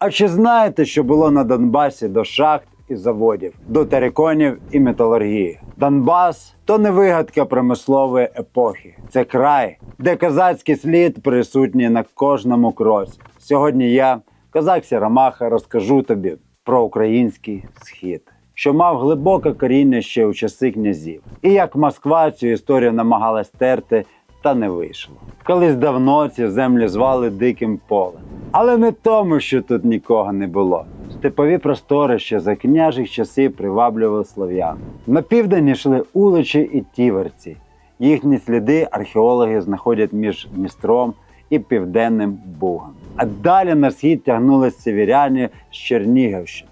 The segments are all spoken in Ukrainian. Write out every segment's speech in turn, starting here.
А чи знаєте, що було на Донбасі до шахт і заводів, до териконів і металургії? Донбас то не вигадка промислової епохи. Це край, де козацький слід присутній на кожному кроці. Сьогодні я, козак Сіромаха, розкажу тобі про український схід, що мав глибоке коріння ще у часи князів, і як Москва цю історію намагалась терти, та не вийшло. Колись давно ці землі звали диким полем. Але не тому, що тут нікого не було. Степові простори ще за княжих часів приваблювали слов'ян. На південь йшли уличі і тіверці. Їхні сліди археологи знаходять між Дністром і Південним Бугом. А далі на схід тягнулись севіряни з Чернігівщини.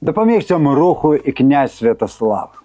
Допоміг цьому руху і князь Святослав.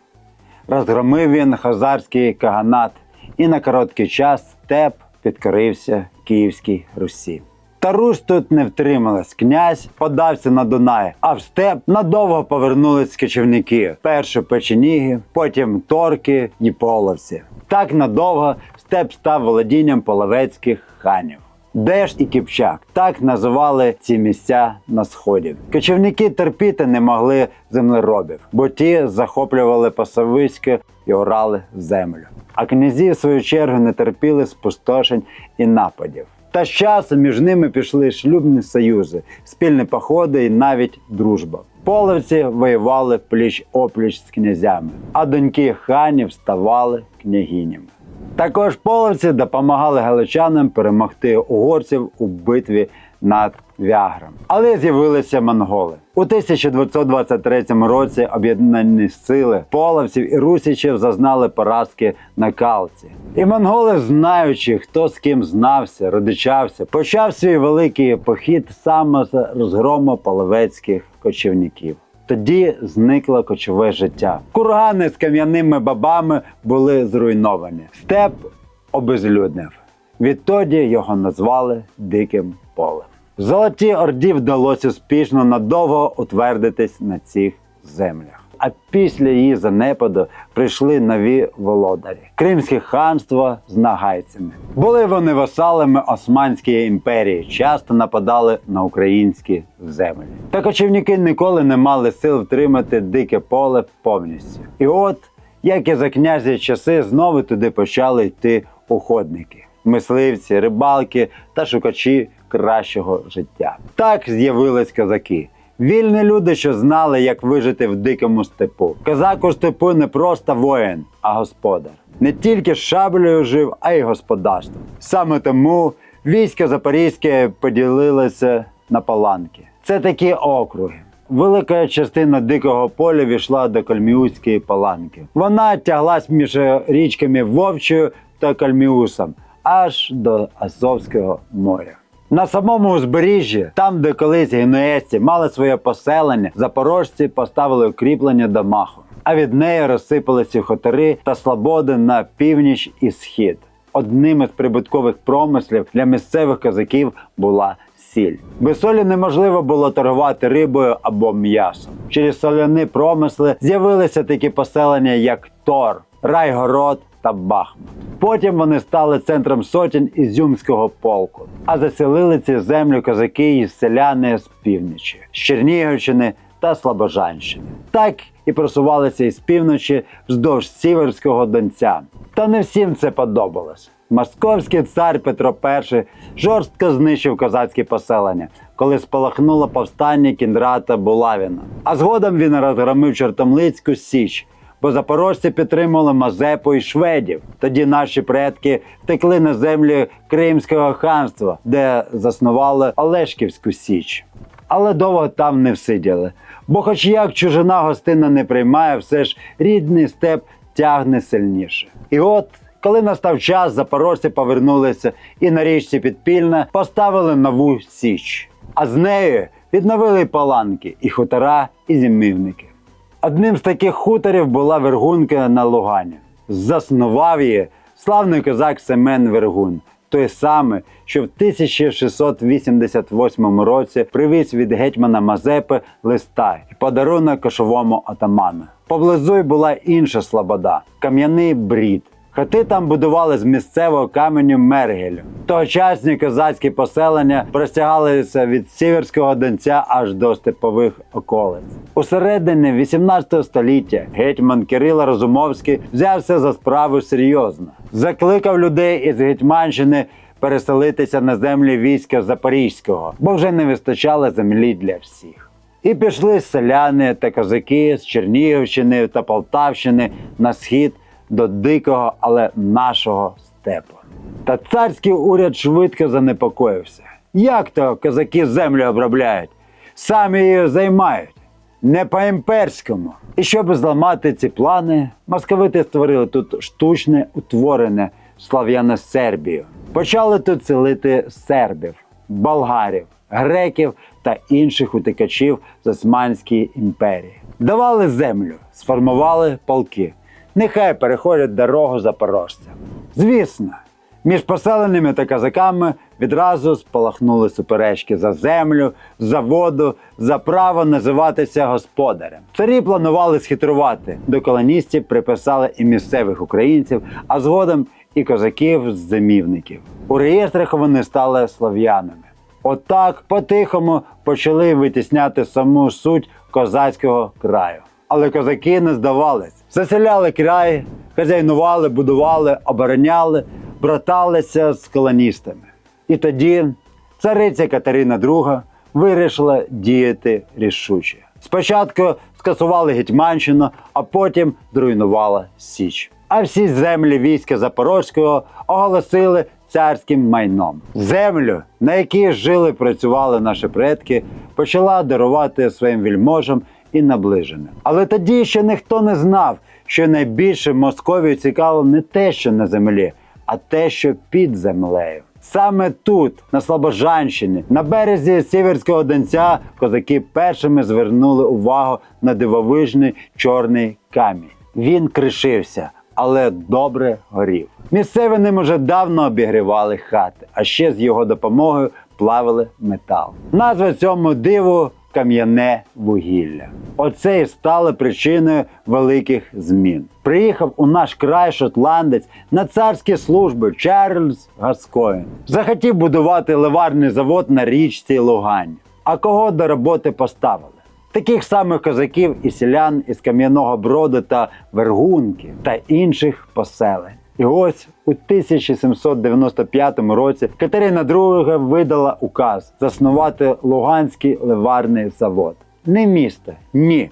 Розгромив він хазарський каганат і на короткий час степ підкорився Київській Русі. Та Русь тут не втрималась. Князь подався на Дунай, а в степ надовго повернулись кочівники. Перші печеніги, потім торки і половці. Так надовго степ став володінням половецьких ханів. Деш і Кіпчак так називали ці місця на сході. Кочівники терпіти не могли землеробів, бо ті захоплювали пасовисько і орали землю. А князі, в свою чергу, не терпіли спустошень і нападів. Та з часом між ними пішли шлюбні союзи, спільні походи і навіть дружба. Половці воювали пліч опліч з князями, а доньки ханів ставали княгинями. Також половці допомагали галичанам перемогти угорців у битві над Вягром. Але з'явилися монголи. У 1223 році об'єднані сили половців і русичів зазнали поразки на Калці. І монголи, знаючи, хто з ким знався, родичався, почав свій великий похід саме з розгрому половецьких кочівників. Тоді зникло кочове життя. Кургани з кам'яними бабами були зруйновані. Степ обезлюднив. Відтоді його назвали Диким полем. Золотій Орді вдалося успішно надовго утвердитись на цих землях. А після її занепаду прийшли нові володарі Кримське ханство з нагайцями. Були вони васалами Османської імперії, часто нападали на українські землі. Та кочівники ніколи не мали сил втримати дике поле повністю. І от, як і за князі часи, знову туди почали йти уходники, мисливці, рибалки та шукачі кращого життя. Так з'явились козаки. Вільні люди, що знали, як вижити в дикому степу. Козак у степу не просто воїн, а господар. Не тільки шаблею жив, а й господарством. Саме тому військо Запорізьке поділилося на паланки. Це такі округи. Велика частина дикого поля війшла до Кальміуської паланки. Вона тяглась між річками Вовчою та Кальміусом аж до Азовського моря. На самому узбережжі, там, де колись генуезці мали своє поселення, запорожці поставили укріплення до Маху, а від неї розсипалися хутори та слободи на північ і схід. Одним із прибуткових промислів для місцевих козаків була сіль. Без солі неможливо було торгувати рибою або м'ясом. Через соляні промисли з'явилися такі поселення, як Тор, Райгород та Бахмут. Потім вони стали центром сотень Ізюмського полку, а заселили ці землі козаки і селяни з півночі, з Чернігівщини та Слобожанщини. Так і просувалися із півночі вздовж Сіверського Донця. Та не всім це подобалось. Московський цар Петро І жорстко знищив козацькі поселення, коли спалахнуло повстання Кіндрата Булавіна. А згодом він розгромив Чортомлицьку Січ, бо запорожці підтримували Мазепу і шведів. Тоді наші предки втекли на землі Кримського ханства, де заснували Олешківську Січ. Але довго там не всиділи. Бо, хоч як чужина гостина не приймає, все ж рідний степ тягне сильніше. І от, коли настав час, запорожці повернулися і на річці Підпільна поставили нову січ. А з нею відновили паланки, і хутора, і зимівники. Одним з таких хуторів була Вергунка на Лугані. Заснував її славний козак Семен Вергун, той самий, що в 1688 році привіз від гетьмана Мазепи листа і подарунок кошовому атаману. Поблизу й була інша слобода кам'яний брід. Хати там будували з місцевого каменю Мергелю. Тогочасні козацькі поселення простягалися від Сіверського Донця аж до степових околиць. У середині 18 століття гетьман Кирило Розумовський взявся за справу серйозно. Закликав людей із Гетьманщини переселитися на землі війська Запорізького, бо вже не вистачало землі для всіх. І пішли селяни та козаки з Чернігівщини та Полтавщини на схід до дикого, але нашого степу. Та царський уряд швидко занепокоївся. Як то козаки землю обробляють? Самі її займають, не по-імперському. І щоб зламати ці плани, московити створили тут штучне утворене слав'яно Сербію. Почали тут селити сербів, болгарів, греків та інших утикачів з Османської імперії. Давали землю, сформували полки. Нехай переходять дорогу запорожцям. Звісно, між поселеними та казаками відразу спалахнули суперечки за землю, за воду, за право називатися господарем. Царі планували схитрувати. До колоністів приписали і місцевих українців, а згодом і козаків з зимівників. У реєстрах вони стали слов'янами. Отак по-тихому почали витісняти саму суть козацького краю. Але козаки не здавались, заселяли край, хазяйнували, будували, обороняли, браталися з колоністами. І тоді цариця Катерина II вирішила діяти рішуче. Спочатку скасували Гетьманщину, а потім зруйнувала Січ. А всі землі війська Запорозького оголосили царським майном. Землю, на якій жили працювали наші предки, почала дарувати своїм вільможам і наближеним. Але тоді ще ніхто не знав, що найбільше Московію цікаво не те, що на землі, а те, що під землею. Саме тут, на Слобожанщині, на березі Сіверського Донця, козаки першими звернули увагу на дивовижний чорний камінь. Він кришився, але добре горів. Місцеві ним уже давно обігрівали хати, а ще з його допомогою плавили метал. Назва цьому диву кам'яне вугілля. Оце і стало причиною великих змін. Приїхав у наш край шотландець на царські служби Чарльз Гаскоїн. Захотів будувати ливарний завод на річці Лугань. А кого до роботи поставили? Таких самих козаків і селян із Кам'яного Броду та Вергунки та інших поселень. І ось у 1795 році Катерина II видала указ заснувати Луганський ливарний завод. Не місто, ні.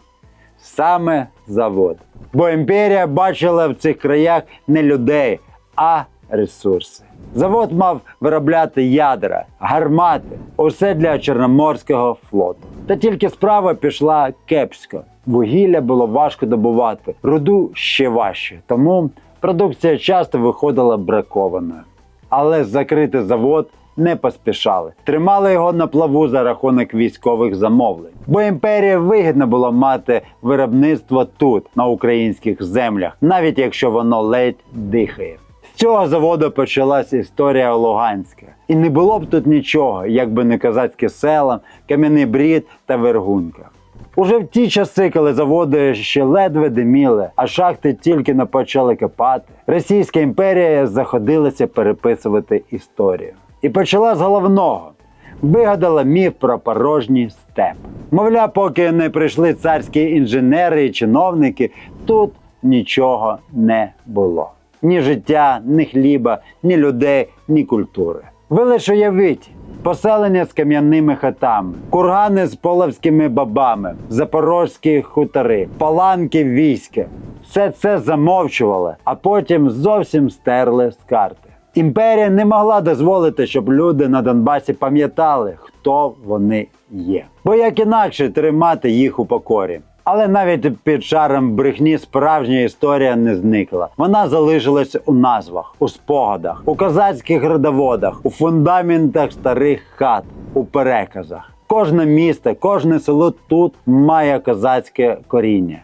Саме завод. Бо імперія бачила в цих краях не людей, а ресурси. Завод мав виробляти ядра, гармати, усе для Чорноморського флоту. Та тільки справа пішла кепсько. Вугілля було важко добувати, руду ще важче, тому продукція часто виходила бракованою. Але закрити завод не поспішали. Тримали його на плаву за рахунок військових замовлень. Бо імперії вигідно було мати виробництво тут, на українських землях, навіть якщо воно ледь дихає. З цього заводу почалась історія Луганська. І не було б тут нічого, якби не козацькі села, кам'яний брід та вергунка. Уже в ті часи, коли заводи ще ледве диміли, а шахти тільки не почали копати, Російська імперія заходилася переписувати історію. І почала з головного. Вигадала міф про порожній степ. Мовляв, поки не прийшли царські інженери і чиновники, тут нічого не було. Ні життя, ні хліба, ні людей, ні культури. Ви лише уявіть, поселення з кам'яними хатами, кургани з половськими бабами, запорозькі хутори, паланки війська. Все це замовчували, а потім зовсім стерли з карти. Імперія не могла дозволити, щоб люди на Донбасі пам'ятали, хто вони є. Бо як інакше тримати їх у покорі. Але навіть під шаром брехні справжня історія не зникла. Вона залишилась у назвах, у спогадах, у козацьких родоводах, у фундаментах старих хат, у переказах. Кожне місто, кожне село тут має козацьке коріння.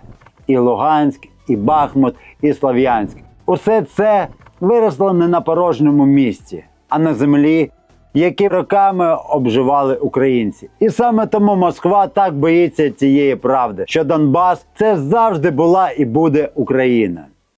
І Луганськ, і Бахмут, і Слов'янськ. Усе це виросло не на порожньому місці, а на землі, які роками обживали українці. І саме тому Москва так боїться цієї правди, що Донбас це завжди була і буде Україна.